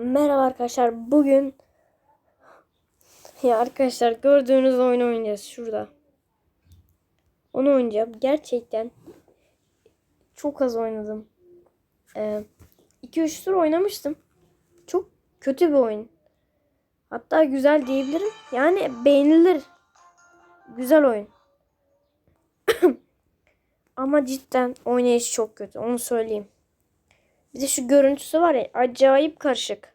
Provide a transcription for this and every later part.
Merhaba arkadaşlar. Bugün ya arkadaşlar gördüğünüz oyunu oynayacağız şurada. Onu oynayacağım. Gerçekten çok az oynadım. 2-3 tur oynamıştım. Çok kötü bir oyun. Hatta güzel diyebilirim. Yani beğenilir. Güzel oyun. Ama cidden oynayışı çok kötü. Onu söyleyeyim. Bir de şu görüntüsü var ya acayip karışık.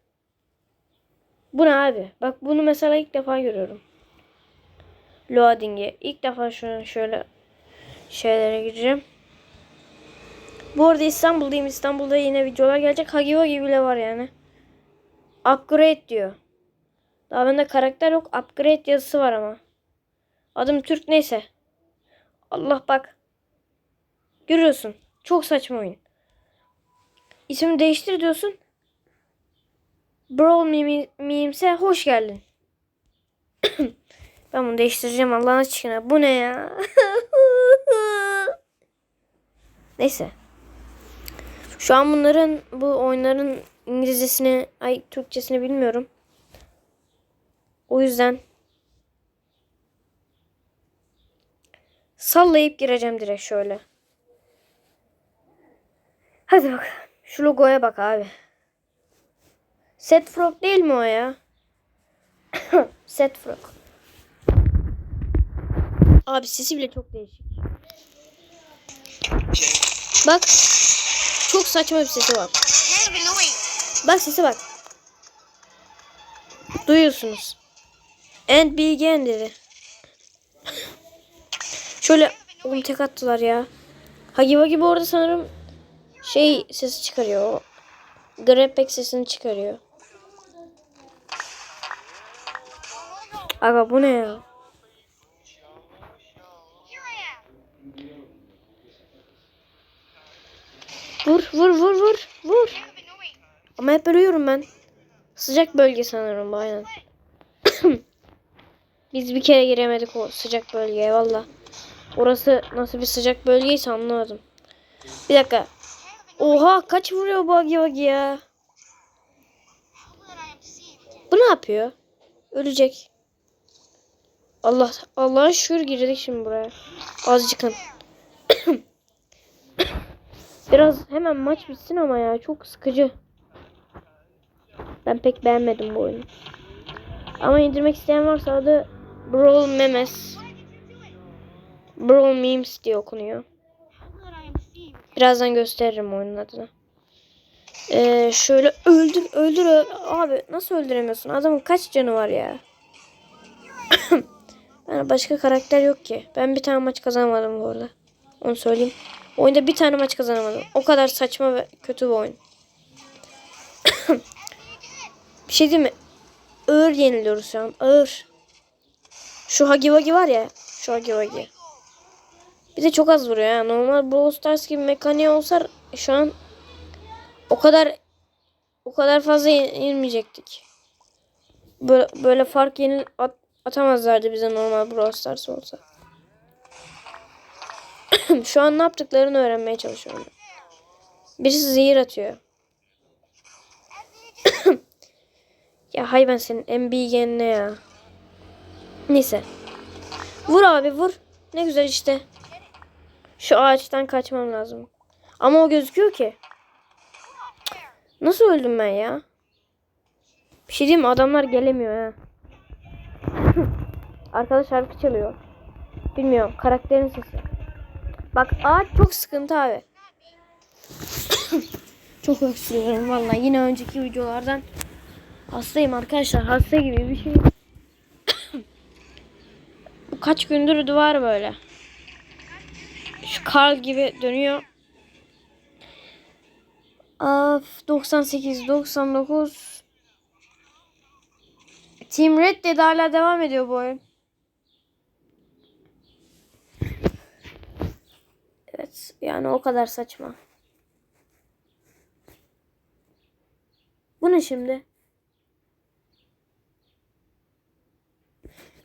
Bu ne abi? Bak bunu mesela ilk defa görüyorum. Loading'e. İlk defa şunu şöyle şeylere gireceğim. Bu arada İstanbul'dayım. İstanbul'da yine videolar gelecek. Hagi Wagi bile var yani. Upgrade diyor. Daha bende karakter yok. Upgrade yazısı var ama. Adım Türk neyse. Allah bak. Görüyorsun. Çok saçma oyun. İsmi değiştir diyorsun. Brawl meme, memes'e hoş geldin. ben bunu değiştireceğim Allah'ın aşkına. Bu ne ya? Neyse. Şu an bunların bu oyunların İngilizcesini ay Türkçesini bilmiyorum. O yüzden sallayıp gireceğim direkt şöyle. Hadi bak. Şu logoya bak abi. Set Frog değil mi o ya? Set Frog. Abi sesi bile çok değişik. Bak. Çok saçma bir sesi var. Bak sesi bak. Duyuyorsunuz. And begin dedi. Şöyle oğlum tek attılar ya. Hagi Wagi bu arada sanırım şey sesi çıkarıyor. Grabpack sesini çıkarıyor. Aga bu ne ya? Vur vur vur vur vur. Ama hep ölüyorum ben. Sıcak bölge sanırım aynen. Biz bir kere giremedik o sıcak bölgeye valla. Orası nasıl bir sıcak bölgeyse anlamadım. Bir dakika. Oha kaç vuruyor bu Agi Wagi ya? Bu ne yapıyor? Ölecek. Allah Allah'a şükür girdik şimdi buraya. Azıcıkın. Biraz hemen maç bitsin ama ya çok sıkıcı. Ben pek beğenmedim bu oyunu. Ama indirmek isteyen varsa adı Brawl Memes. Brawl Memes diye okunuyor. Birazdan gösteririm oyunun adını. Ee, şöyle öldür öldür öl abi nasıl öldüremiyorsun? Adamın kaç canı var ya? Yani başka karakter yok ki. Ben bir tane maç kazanmadım bu arada. Onu söyleyeyim. Oyunda bir tane maç kazanamadım. O kadar saçma ve kötü bir oyun. Bir şey değil mi? Ağır yeniliyoruz şu an ağır. Şu Hagi Wagi var ya şu Hagi Wagi bir de çok az vuruyor ya. Normal Brawl Stars gibi mekaniği olsa şu an o kadar o kadar fazla yenilmeyecektik. Böyle, böyle fark yenil at, atamazlardı bize normal Brawl Stars olsa. şu an ne yaptıklarını öğrenmeye çalışıyorum. Birisi zehir atıyor. ya hay ben senin MB ne ya. Neyse. Vur abi vur. Ne güzel işte. Şu ağaçtan kaçmam lazım. Ama o gözüküyor ki. Nasıl öldüm ben ya? Bir şey diyeyim mi? Adamlar gelemiyor ha. Arkada şarkı çalıyor. Bilmiyorum. Karakterin sesi. Bak ağaç çok sıkıntı abi. çok öksürüyorum vallahi. Yine önceki videolardan hastayım arkadaşlar. Hasta gibi bir şey. Kaç gündür duvar böyle. Karl gibi dönüyor. Of 98 99 Team Red dedi hala devam ediyor bu oyun. Evet yani o kadar saçma. Bu ne şimdi?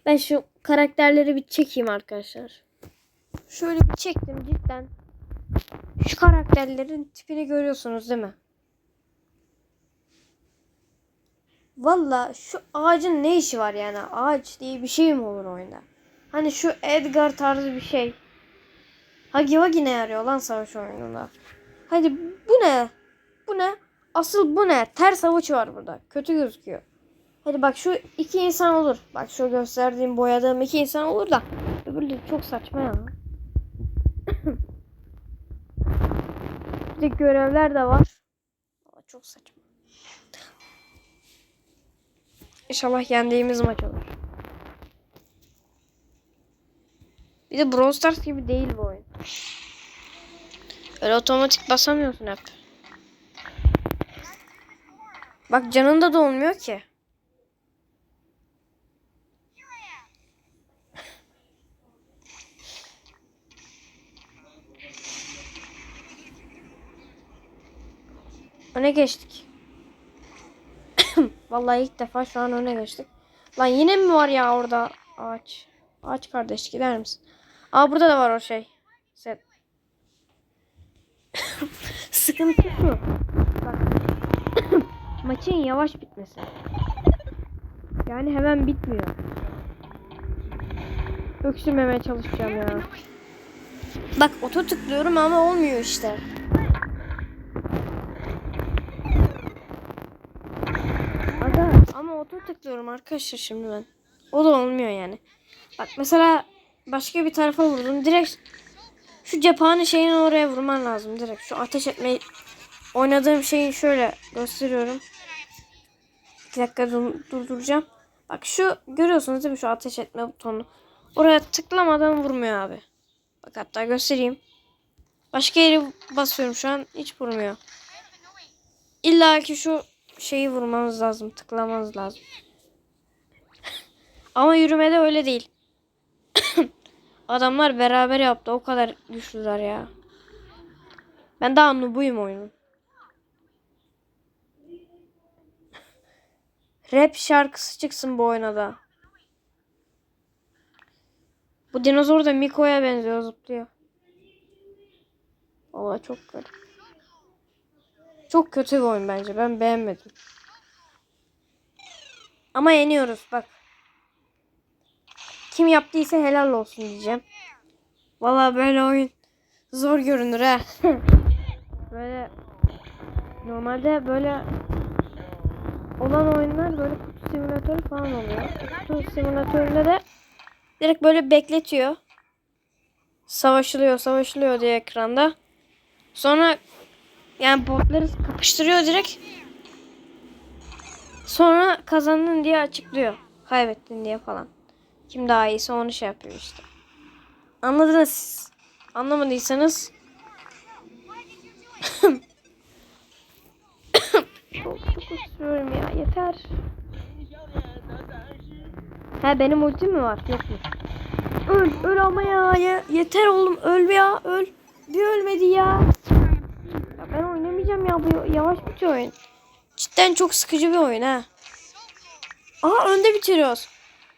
Ben şu karakterleri bir çekeyim arkadaşlar. Şöyle bir çektim cidden. Şu karakterlerin tipini görüyorsunuz değil mi? Valla şu ağacın ne işi var yani? Ağaç diye bir şey mi olur oyunda? Hani şu Edgar tarzı bir şey. Hagi Wagi ne yarıyor lan savaş oyununda? Hadi bu ne? Bu ne? Asıl bu ne? Ters avuç var burada. Kötü gözüküyor. Hadi bak şu iki insan olur. Bak şu gösterdiğim boyadığım iki insan olur da. Öbürleri çok saçma ya. Bir de görevler de var. Aa, çok saçma. İnşallah yendiğimiz maç olur. Bir de Brawl Stars gibi değil bu oyun. Öyle otomatik basamıyorsun hep. Bak canın da dolmuyor ki. Öne geçtik. Vallahi ilk defa şu an öne geçtik. Lan yine mi var ya orada ağaç? Ağaç kardeş gider misin? Aa burada da var o şey. Set. Sıkıntı şu. Maçın yavaş bitmesi. Yani hemen bitmiyor. Öksürmemeye çalışacağım ya. Bak oto tıklıyorum ama olmuyor işte. Aga oto tıklıyorum arkadaşlar şimdi ben. O da olmuyor yani. Bak mesela başka bir tarafa vurdum. Direkt şu cephane şeyini oraya vurman lazım direkt. Şu ateş etmeyi oynadığım şeyi şöyle gösteriyorum. Bir dakika dur- durduracağım. Bak şu görüyorsunuz değil mi şu ateş etme butonu. Oraya tıklamadan vurmuyor abi. Bak hatta göstereyim. Başka yere basıyorum şu an hiç vurmuyor. İlla ki şu şeyi vurmanız lazım. Tıklamanız lazım. Ama yürümede öyle değil. Adamlar beraber yaptı. O kadar güçlüler ya. Ben daha noobuyum oyunun. Rap şarkısı çıksın bu oyuna da. Bu dinozor da Miko'ya benziyor zıplıyor. Valla çok kötü. Çok kötü bir oyun bence. Ben beğenmedim. Ama yeniyoruz bak. Kim yaptıysa helal olsun diyeceğim. Valla böyle oyun zor görünür ha. böyle normalde böyle olan oyunlar böyle kutu simülatörü falan oluyor. Kutu simülatöründe de direkt böyle bekletiyor. Savaşılıyor, savaşılıyor diye ekranda. Sonra yani botları kapıştırıyor direkt. Sonra kazandın diye açıklıyor. Kaybettin diye falan. Kim daha iyiyse onu şey yapıyor işte. Anladınız siz. Anlamadıysanız çok istiyorum ya yeter. Ha benim ultim mi var? Yok mu? Öl, öl ama ya. Yeter oğlum öl ya öl. Bir ölmedi ya. Oynamayacağım ya bu yavaş bir oyun. Cidden çok sıkıcı bir oyun ha. Aha önde bitiriyoruz.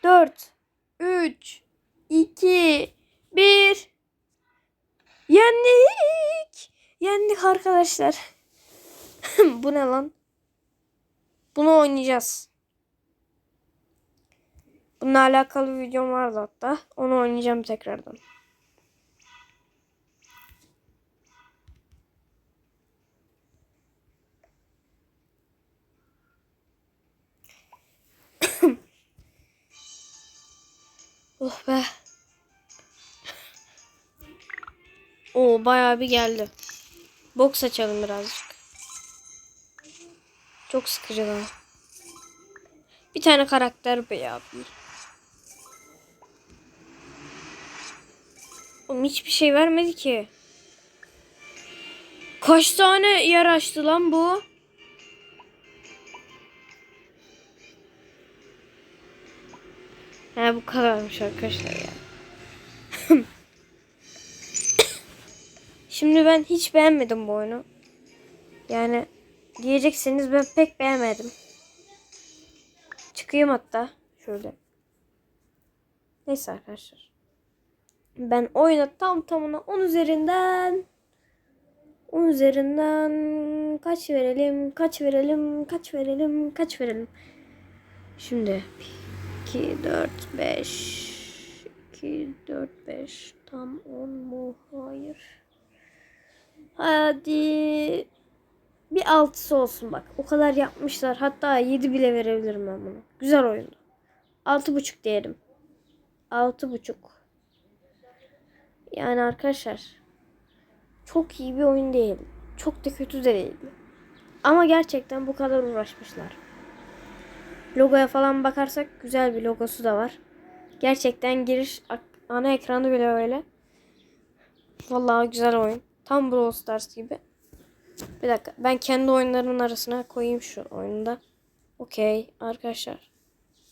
4 3 2 1 Yendik. Yendik arkadaşlar. bu ne lan? Bunu oynayacağız. Bununla alakalı bir videom vardı hatta. Onu oynayacağım tekrardan. Oh be. Oo bayağı bir geldi. Boks açalım birazcık. Çok sıkıcı lan. Bir tane karakter be ya. Oğlum hiçbir şey vermedi ki. Kaç tane yer açtı lan bu? He bu kadarmış arkadaşlar ya. Şimdi ben hiç beğenmedim bu oyunu. Yani diyeceksiniz ben pek beğenmedim. Çıkayım hatta şöyle. Neyse arkadaşlar. Ben oyuna tam tamına 10 üzerinden 10 üzerinden kaç verelim? Kaç verelim? Kaç verelim? Kaç verelim? Şimdi 2, 4, 5 2, 4, 5 Tam 10 mu? Hayır. Hadi bir altısı olsun bak. O kadar yapmışlar. Hatta 7 bile verebilirim ben bunu. Güzel oyundu. Altı buçuk diyelim. Altı buçuk. Yani arkadaşlar çok iyi bir oyun değil. Çok da kötü de değil. Ama gerçekten bu kadar uğraşmışlar. Logoya falan bakarsak güzel bir logosu da var. Gerçekten giriş ana ekranı bile öyle. Vallahi güzel oyun. Tam Brawl Stars gibi. Bir dakika ben kendi oyunlarımın arasına koyayım şu oyunda. Okey arkadaşlar.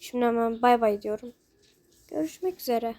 Şimdi hemen bay bay diyorum. Görüşmek üzere.